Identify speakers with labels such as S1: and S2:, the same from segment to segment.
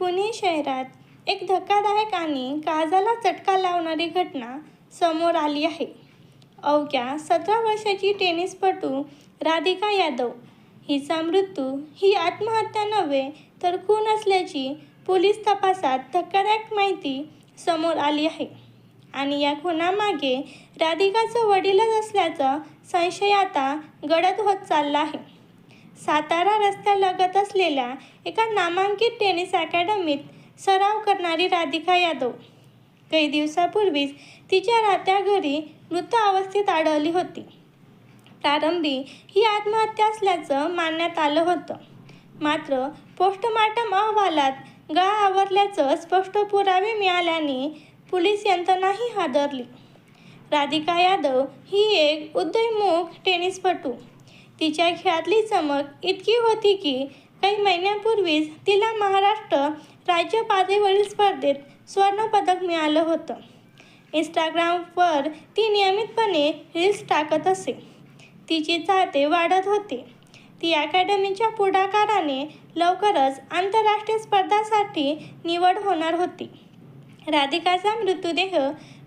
S1: पुणे शहरात एक धक्कादायक आणि काळजाला चटका लावणारी घटना समोर आली आहे. अवघ्या सतरा वर्षाची टेनिसपटू राधिका यादव हिचा मृत्यू ही आत्महत्या नव्हे तर खून असल्याची पोलीस तपासात धक्कादायक माहिती समोर आली आहे. आणि या खुनामागे राधिकाचं वडीलच असल्याचा संशय आता गडद होत चालला आहे. सातारा रस्त्यालगत असलेल्या एका नामांकित टेनिस अकॅडमीत सराव करणारी राधिका यादव. काही दिवसापूर्वीच तिच्या राहत्या घरी मृत अवस्थेत आढळली होती. प्रारंभी ही आत्महत्या असल्याचं मानण्यात आलं होतं. मात्र पोस्टमार्टम अहवालात गाळ आवरल्याचं स्पष्ट पुरावे मिळाल्याने पोलीस यंत्रणाही हादरली. राधिका यादव ही एक उदयमुख टेनिसपटू. तिच्या खेळातली चमक इतकी होती की काही महिन्यांपूर्वीच तिला महाराष्ट्र राज्य पातळीवरील स्पर्धेत स्वर्णपदक मिळालं होतं. इंस्टाग्रामवर ती नियमितपणे रील्स टाकत असे. तिची चाहते वाढत होते. ती अकॅडमीच्या पुढाकाराने लवकरच आंतरराष्ट्रीय स्पर्धासाठी निवड होणार होती. राधिकाचा मृतदेह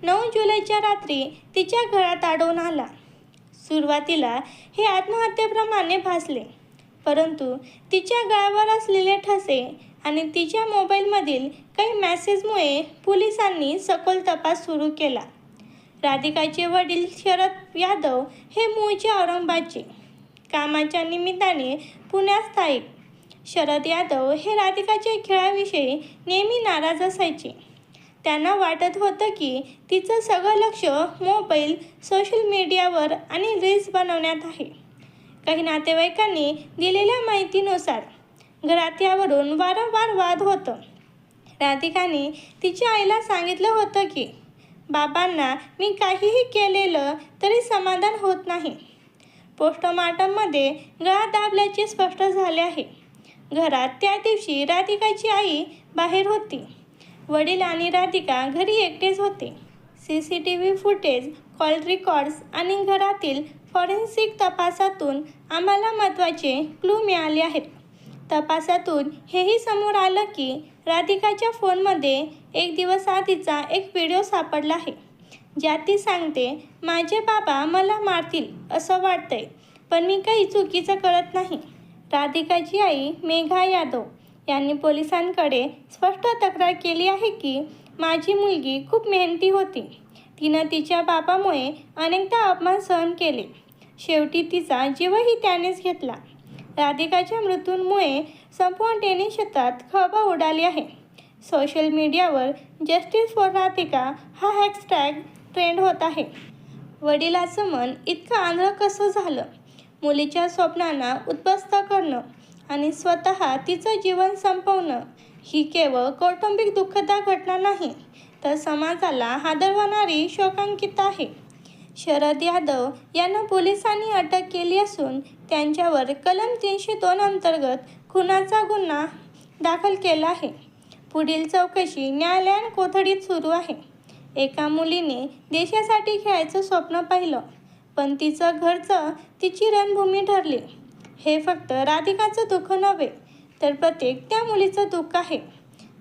S1: नऊ जुलैच्या रात्री तिच्या घरात आढळून आला. सुरुवातीला हे आत्महत्येप्रमाणे भासले. परंतु तिच्या गळ्यावर असलेले ठसे आणि तिच्या मोबाईलमधील काही मॅसेजमुळे पोलिसांनी सखोल तपास सुरू केला. राधिकाचे वडील शरद यादव हे मूळचे औरंगाबादचे. कामाच्या निमित्ताने पुण्यात स्थायिक. शरद यादव हे राधिकाच्या खेळाविषयी नेहमी नाराज असायचे. त्यांना वाटत होतं की तिचं सगळं लक्ष मोबाईल सोशल मीडियावर आणि रील्स बनवण्यात आहे. काही नातेवाईकांनी दिलेल्या माहितीनुसार घरात यावरून वारंवार वाद होतं. राधिकाने तिच्या आईला सांगितलं होतं की बाबांना मी काहीही केलेलं तरी समाधान होत नाही. पोस्टमार्टममध्ये गळा दाबल्याचे स्पष्ट झाले आहे. घरात त्या दिवशी राधिकाची आई बाहेर होती. वडील आणि राधिका घरी एकटेच होते. C C T V footage call records आणि घरातील फॉरेन्सिक तपासातून आम्हाला महत्त्वाचे क्लू मिळाले आहेत. तपासातून हेही समोर आलं की राधिकाच्या फोनमध्ये एक दिवस आधीचा एक व्हिडिओ सापडला आहे. ज्यात ती सांगते माझे बाबा मला मारतील असं वाटतंय पण मी काही चुकीचं करत नाही. राधिकाची आई मेघा यादव यांनी पोलिसांकडे स्पष्ट तक्रार केली आहे की माझी मुलगी खूप मेहनती होती. तिनं तिच्या बापामुळे अनेकदा अपमान सहन केले. शेवटी तिचा जीवही त्यानेच घेतला. राधिकाच्या मृत्यूंमुळे संपूर्ण टेनिस क्षेत्रात खळबळ उडाली आहे. सोशल मीडियावर जस्टिस फॉर राधिका हा हॅशटॅग ट्रेंड होत आहे. वडिलाचं मन इतकं आंधळं कसं झालं? मुलीच्या स्वप्नांना उद्ध्वस्त करणं आणि स्वतः तिचं जीवन संपवणं ही केवळ कौटुंबिक दुःखदा घटना नाही तर समाजाला हादरवणारी शोकांकित आहे. शरद यादव यांना पोलिसांनी अटक केली असून त्यांच्यावर कलम तीनशे दोन अंतर्गत खुनाचा गुन्हा दाखल केला आहे. पुढील चौकशी न्यायालयान कोथडीत सुरू आहे. एका मुलीने देशासाठी खेळायचं स्वप्न पाहिलं पण तिचं घरचं तिची रणभूमी ठरली. हे फक्त राधिकाचं दुःख नव्हे तर प्रत्येक त्या मुलीचं दुःख आहे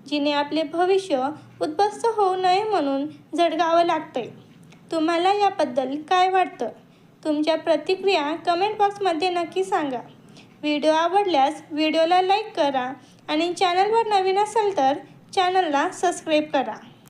S1: जिने आपले भविष्य उद्ध्वस्त होऊ नये म्हणून झडगावं लागतंय. तुम्हाला याबद्दल काय वाटतं? तुमच्या प्रतिक्रिया कमेंट बॉक्समध्ये नक्की सांगा. व्हिडिओ आवडल्यास व्हिडिओला लाईक करा आणि चॅनलवर नवीन असेल तर चॅनलला सबस्क्राईब करा.